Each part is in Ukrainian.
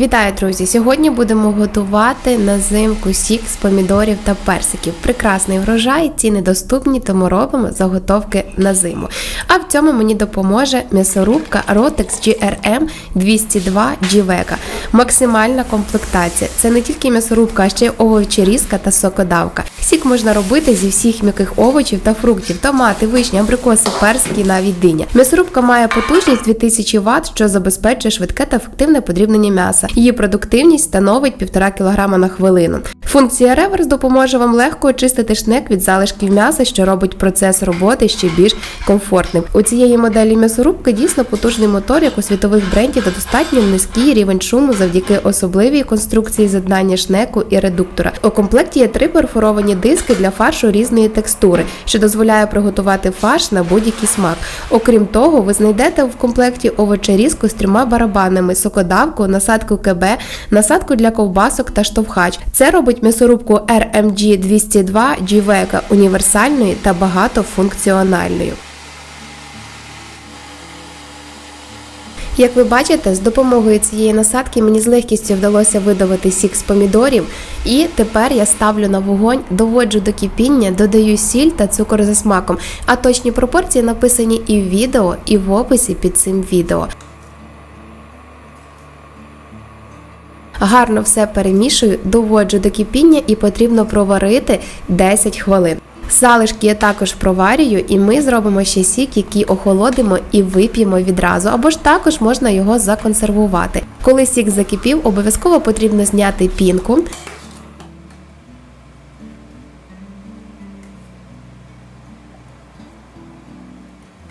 Вітаю, друзі! Сьогодні будемо готувати на зимку сік з помідорів та персиків. Прекрасний врожай, ціни доступні, тому робимо заготовки на зиму. А в цьому мені допоможе м'ясорубка Rotex GRM 202 G-Vega. Максимальна комплектація. Це не тільки м'ясорубка, а ще й овочерізка та сокодавка. Сік можна робити зі всіх м'яких овочів та фруктів: томати, вишні, абрикоси, перські, навіть диня. М'ясорубка має потужність 2000 Вт, що забезпечує швидке та ефективне подрібнення м'яса. Її продуктивність становить 1,5 кг на хвилину. Функція реверс допоможе вам легко очистити шнек від залишків м'яса, що робить процес роботи ще більш комфортним. У цієї моделі м'ясорубки дійсно потужний мотор, як у світових брендів, та достатньо низький рівень шуму завдяки особливій конструкції з'єднання шнеку і редуктора. У комплекті є три перфоровані диски для фаршу різної текстури, що дозволяє приготувати фарш на будь-який смак. Окрім того, ви знайдете в комплекті овочерізку з трьома барабанами, сокодавку, насадку КБ, насадку для ковбасок та штовхач. Це робить м'ясорубку RMG 202 G-Vega універсальною та багатофункціональною. Як ви бачите, з допомогою цієї насадки мені з легкістю вдалося видавити сік з помідорів, і тепер я ставлю на вогонь, доводжу до кипіння, додаю сіль та цукор за смаком. А точні пропорції написані і в відео, і в описі під цим відео. Гарно все перемішую, доводжу до кипіння і потрібно проварити 10 хвилин. Залишки я також проварюю, і ми зробимо ще сік, який охолодимо і вип'ємо відразу, або ж також можна його законсервувати. Коли сік закипів, обов'язково потрібно зняти пінку.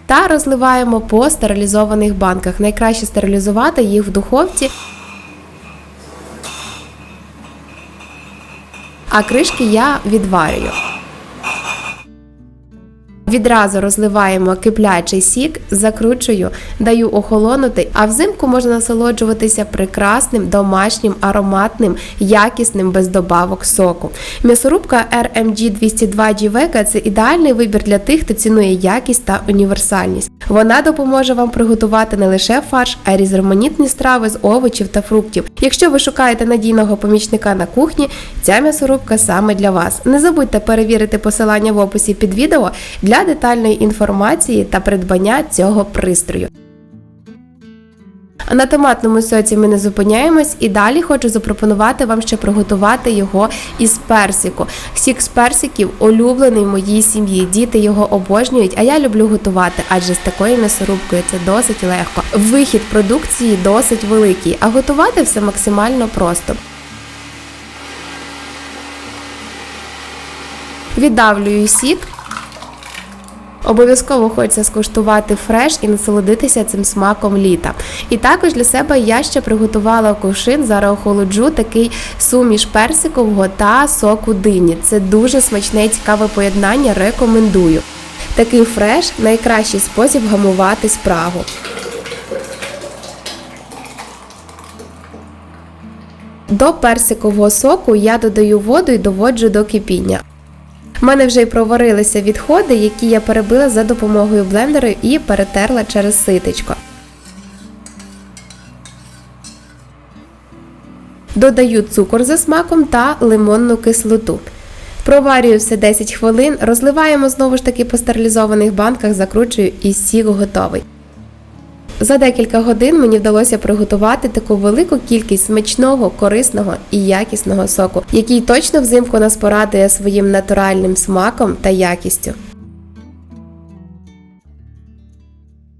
Та розливаємо по стерилізованих банках. Найкраще стерилізувати їх в духовці. А кришки я відварюю. Відразу розливаємо киплячий сік, закручую, даю охолонути, а взимку можна насолоджуватися прекрасним домашнім ароматним, якісним без добавок соку. М'ясорубка RMG 202 G-Vega – це ідеальний вибір для тих, хто цінує якість та універсальність. Вона допоможе вам приготувати не лише фарш, а й різноманітні страви з овочів та фруктів. Якщо ви шукаєте надійного помічника на кухні, ця м'ясорубка саме для вас. Не забудьте перевірити посилання в описі під відео для детальної інформації та придбання цього пристрою. А На томатному соці ми не зупиняємось і далі хочу запропонувати вам ще приготувати його із персику. Сік з персиків улюблений в моїй сім'ї. Діти його обожнюють, а я люблю готувати, адже з такою м'ясорубкою це досить легко. Вихід продукції досить великий, а готувати все максимально просто. Віддавлюю сік. Обов'язково хочеться скуштувати фреш і насолодитися цим смаком літа. І також для себе я ще приготувала кувшин, зараз охолоджу такий суміш персикового та соку дині. Це дуже смачне і цікаве поєднання, рекомендую. Такий фреш найкращий спосіб гамувати спрагу. До персикового соку я додаю воду і доводжу до кипіння. У мене вже й проварилися відходи, які я перебила за допомогою блендера і перетерла через ситечко. Додаю цукор за смаком та лимонну кислоту. Проварюю все 10 хвилин, розливаємо знову ж таки по стерилізованих банках, закручую і сік готовий. За декілька годин мені вдалося приготувати таку велику кількість смачного, корисного і якісного соку, який точно взимку нас порадує своїм натуральним смаком та якістю.